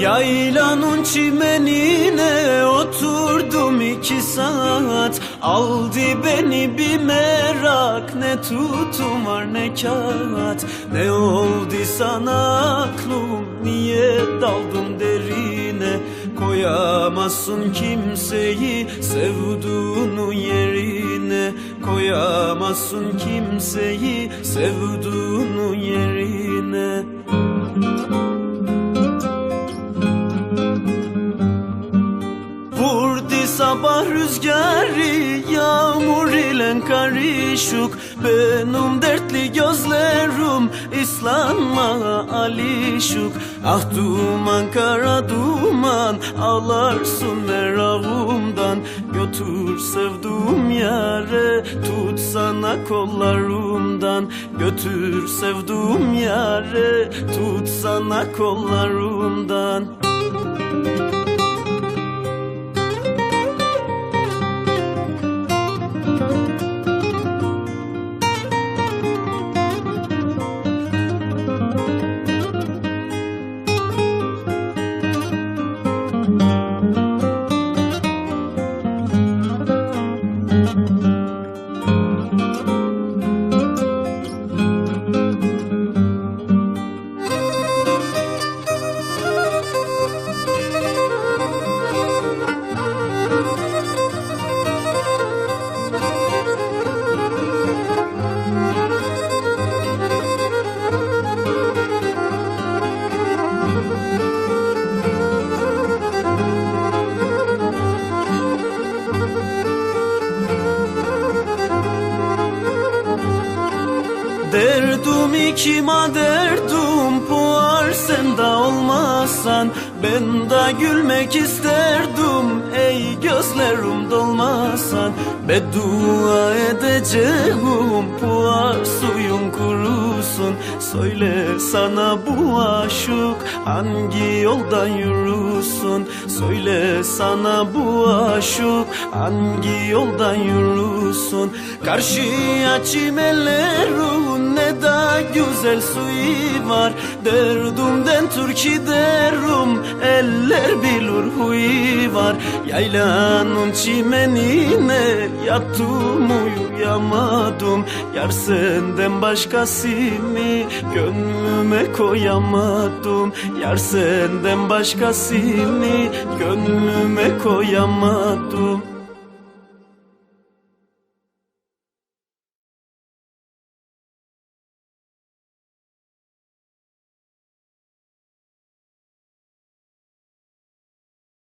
Yaylanın çimenine oturdum iki saat. Aldı beni bir merak ne tutum var ne kağıt. Ne oldu sana aklım niye daldın derine? Koyamazsın kimseyi sevduğunu yerine. Koyamazsın kimseyi sevduğunu yerine Vurdu sabah rüzgarı Yağmur ile karışık. Benim dertli gözlerim İslanma alişuk Ah duman kara duman Ağlarsın merakımdan Götür sevduğum yare Tut sana kollarımdan. Götür sevduğum yare Tut sana kollarımdan Derdim ikima derdim puar sen de olmazsan Ben de gülmek isterdim. Ey gözlerim dolmasan Beddua edeceğim. Puar suyun kurusun Söyle sana bu aşık hangi yoldan yürüsün Söyle sana bu aşık hangi yoldan yürüsün Karşıya da güzel suyu var. Derdumden Türkiye derim eller bilir huyu var. Yaylanın çimenine yattım uyuyamadım. Yar senden başkasını gönlüme koyamadım. Yar senden başkasını gönlüme koyamadım